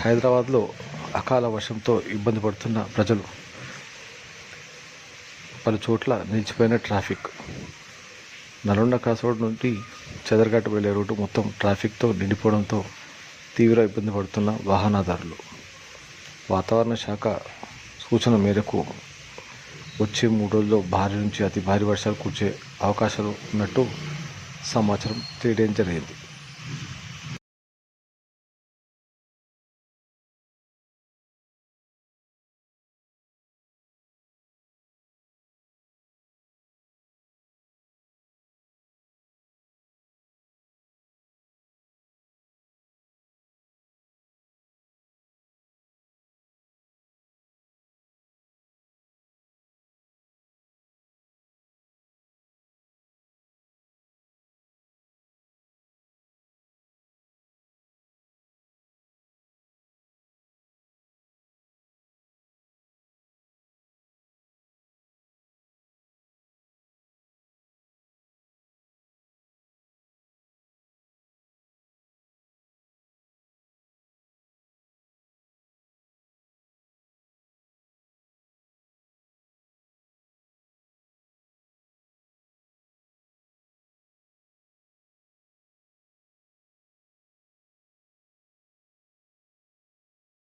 హైదరాబాద్లో అకాల వర్షంతో ఇబ్బంది పడుతున్న ప్రజలు. పలు చోట్ల నిలిచిపోయిన ట్రాఫిక్. నల్గొండ కాసోడ్ నుండి చెదరగట్ట వెళ్ళే రోడ్డు మొత్తం ట్రాఫిక్తో నిండిపోవడంతో తీవ్ర ఇబ్బంది పడుతున్న వాహనదారులు. వాతావరణ శాఖ సూచన మేరకు వచ్చే మూడు రోజుల్లో భారీ నుంచి అతి భారీ వర్షాలు కురిచే అవకాశాలు ఉన్నట్టు సమాచారం తెలియడం జరిగింది.